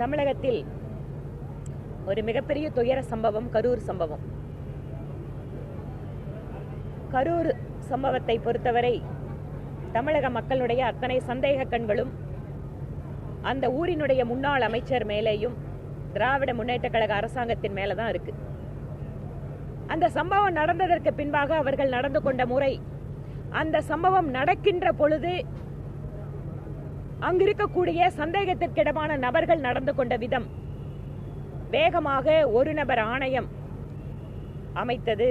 தமிழகத்தில் ஒரு மிகப்பெரிய துயர சம்பவம் கரூர் சம்பவம். கரூர் சம்பவத்தை பொறுத்தவரை தமிழக மக்களுடைய அத்தனை சந்தேக கண்களும் அந்த ஊரினுடைய முன்னாள் அமைச்சர் மேலேயும் திராவிட முன்னேற்ற கழக அரசாங்கத்தின் மேலே தான் இருக்கு. அந்த சம்பவம் நடந்ததற்கு பின்பாக அவர்கள் நடந்து கொண்ட முறை அந்த சம்பவம் நடக்கின்ற பொழுது அங்கிருக்கக்கூடிய சந்தேகத்திற்கிடமான நபர்கள் நடந்து கொண்ட விதம். வேகமாக ஒரு நபர் ஆணையம் அமைத்தது.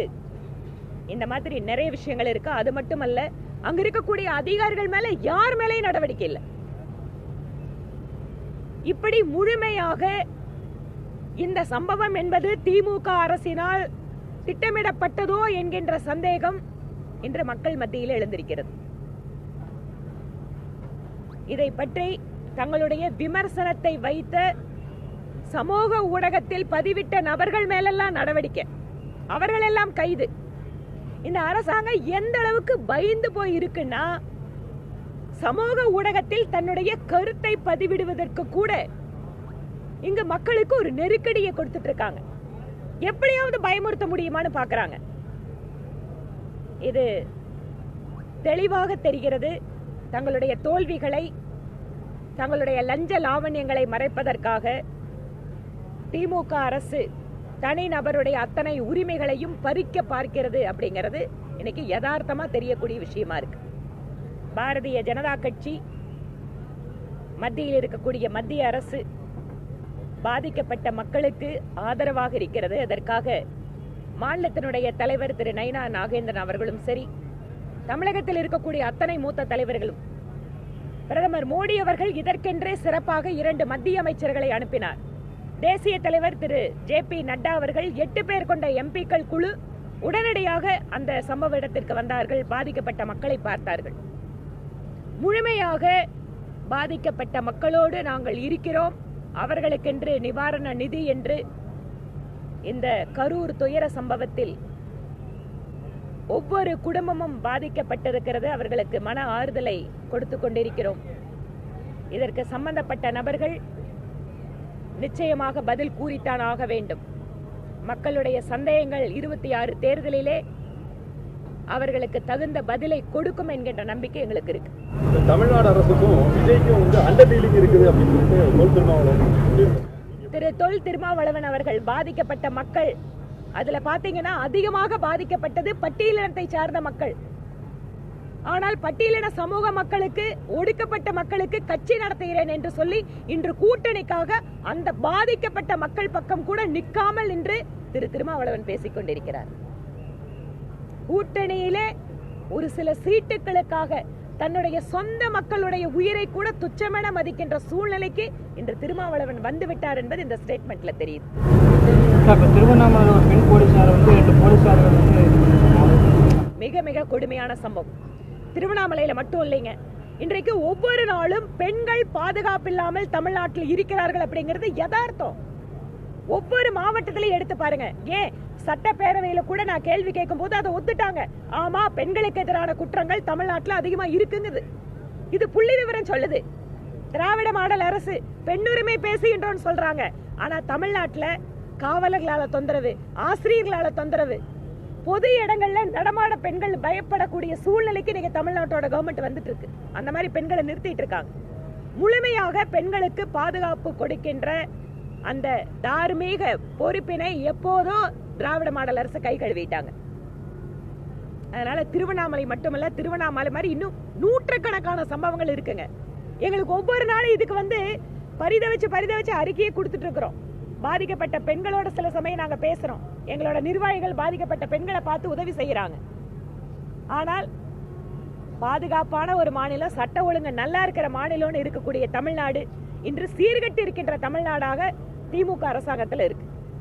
இந்த மாதிரி நிறைய விஷயங்கள் இருக்கு. அது மட்டுமல்ல அங்க இருக்கக்கூடிய அதிகாரிகள் மேல யார் மேலேயும் நடவடிக்கை இல்லை. இப்படி முழுமையாக இந்த சம்பவம் என்பது திமுக அரசினால் திட்டமிடப்பட்டதோ என்கின்ற சந்தேகம் இன்று மக்கள் மத்தியில் எழுந்திருக்கிறது. இதை பற்றி தங்களுடைய விமர்சனத்தை வைத்த சமூக ஊடகத்தில் பதிவிட்ட நபர்கள் மேலெல்லாம் நடவடிக்கை. அவர்கள் எல்லாம் கைது. இந்த அரசாங்கம் எந்த அளவுக்கு பயந்து போய் இருக்குன்னா சமூக ஊடகத்தில் தன்னுடைய கருத்தை பதிவிடுவதற்கு கூட இங்க மக்களுக்கு ஒரு நெருக்கடியை கொடுத்துட்டு இருக்காங்க எப்படியாவது பயமுறுத்த முடியுமான்னு பாக்குறாங்க இது தெளிவாக தெரிகிறது. தங்களுடைய தோல்விகளை தங்களுடைய லஞ்ச லாவண்யங்களை மறைப்பதற்காக திமுக அரசு தனிநபருடைய அத்தனை உரிமைகளையும் பறிக்க பார்க்கிறது அப்படிங்கிறது இன்னைக்கு யதார்த்தமா தெரியக்கூடிய விஷயமா இருக்கு. பாரதிய ஜனதா கட்சி மத்தியில் இருக்கக்கூடிய மத்திய அரசு பாதிக்கப்பட்ட மக்களுக்கு ஆதரவாக இருக்கிறது. அதற்காக மாநிலத்தினுடைய தலைவர் திரு நைனா நாகேந்திரன் அவர்களும் சரி தமிழகத்தில் இருக்கக்கூடிய அத்தனை மூத்த தலைவர்களும் பிரதமர் மோடி அவர்கள் இதற்கென்றே சிறப்பாக இரண்டு மத்திய அமைச்சர்களை அனுப்பினார். தேசிய தலைவர் திரு ஜே பி நட்டா அவர்கள் எட்டு பேர் கொண்ட எம்பிக்கள் குழு உடனடியாக அந்த சம்பவ இடத்திற்கு வந்தார்கள் பாதிக்கப்பட்ட மக்களை பார்த்தார்கள். முழுமையாக பாதிக்கப்பட்ட மக்களோடு நாங்கள் இருக்கிறோம். அவர்களுக்கென்று நிவாரண நிதி என்று இந்த கரூர் துயர சம்பவத்தில் ஒவ்வொரு குடும்பமும் பாதிக்கப்பட்டிருக்கிறது. அவர்களுக்கு மன ஆறுதலை கொடுத்து கொண்டிருக்கிறோம். இதற்கு சம்பந்தப்பட்ட நபர்கள் நிச்சயமாக பதில் கூறித்தான் ஆக வேண்டும். மக்களுடைய சந்தேகங்கள் இருபத்தி ஆறு தேர்தலிலே அவர்களுக்கு தகுந்த பதிலை கொடுக்கும் என்கின்ற நம்பிக்கை எங்களுக்கு இருக்கு. தமிழ்நாடு அரசுக்கும் விஜய்க்கும் வந்து அண்டர் டீலிங் இருக்குது அப்படின்னு சொல்லிட்டு தொல் திருமாவளவன். திரு தொல் திருமாவளவன் அவர்கள் பாதிக்கப்பட்ட மக்கள் அதுல பாத்தீங்கன்னா அதிகமாக பாதிக்கப்பட்டது பட்டியலினத்தை சார்ந்த மக்கள். ஆனால் பட்டியலின சமூக மக்களுக்கு ஒடுக்கப்பட்ட மக்களுக்கு கட்சி நடத்துகிறேன் என்று சொல்லி இன்று கூட்டணிக்காக அந்த பாதிக்கப்பட்ட மக்கள் பக்கம் கூட நிற்காமல் இன்று திரு திருமாவளவன் பேசிக் கொண்டிருக்கிறார். கூட்டணியிலே ஒரு சில சீட்டுகளுக்காக தன்னுடைய சொந்த மக்களுடைய உயிரை கூட துச்சமென மதிக்கின்ற சூழ்நிலைக்கு இன்று திருமாவளவன் வந்து விட்டார் என்பது இந்த ஸ்டேட்மெண்ட்ல தெரியுது. இப்போ திருவண்ணாமலை ஒரு பெண் போலீஸார் வந்து ரெண்டு போலீஸார்கள் வந்து இது பண்ணிருக்காங்க. மிக மிக கொடுமையான சம்பவம். திருவண்ணாமலையில மட்டும் இல்லைங்க. இன்றைக்கு ஒவ்வொரு நாளும் பெண்கள் பாதுகாப்பு இல்லாமல் தமிழ்நாட்டில் இருக்கிறார்கள் அப்படிங்கிறது யதார்த்தம். ஒவ்வொரு மாவட்டத்திலையும் எடுத்து பாருங்க. ஏன்? சட்டப்பேரவையில கூட நான் கேள்வி கேட்கும் போது அதை ஒத்துட்டாங்க. ஆமா பெண்களுக்கு எதிரான குற்றங்கள் தமிழ்நாட்டில் அதிகமா இருக்குங்குது. இது புள்ளி விவரம் சொல்லுது. திராவிட மாடல் அரசு பெண்ணுரிமை பேசுகின்றோம்னு சொல்றாங்க. ஆனா தமிழ்நாட்டுல காவலர்களால தொந்தரவு ஆசிரியர்களால தொந்தரவு பொது இடங்கள்ல நடமாட பெண்கள் பயப்படக்கூடிய சூழ்நிலைக்கு நீங்க தமிழ்நாட்டோட கவர்மெண்ட் வந்துட்டு இருக்கு அந்த மாதிரி பெண்களை நிறுத்திட்டு இருக்காங்க. முழுமையாக பெண்களுக்கு பாதுகாப்பு கொடுக்கின்ற அந்த தார்மீக பொறுப்பினை எப்போதும் திராவிட மாடல் அரசு கை கழுவிட்டாங்க. அதனால திருவண்ணாமலை மட்டுமல்ல திருவண்ணாமலை மாதிரி இன்னும் நூற்றுக்கணக்கான சம்பவங்கள் இருக்குங்க. எங்களுக்கு ஒவ்வொரு நாளும் இதுக்கு வந்து பரிதவிச்சு பரிதவிச்சு அறிக்கையை கொடுத்துட்டு இருக்கிறோம். பாதிக்கப்பட்ட பெண்களோட சில சமயம் நாங்கள் பேசுறோம். எங்களோட நிர்வாகிகள் பாதிக்கப்பட்ட பெண்களை பார்த்து உதவி செய்கிறாங்க ஆனால் பாதுகாப்பான ஒரு மாநிலம் சட்ட ஒழுங்கு நல்லா இருக்கிற மாநிலம்னு இருக்கக்கூடிய தமிழ்நாடு இன்று சீர்கட்டு இருக்கின்ற தமிழ்நாடாக திமுக அரசாங்கத்தில் இருக்குது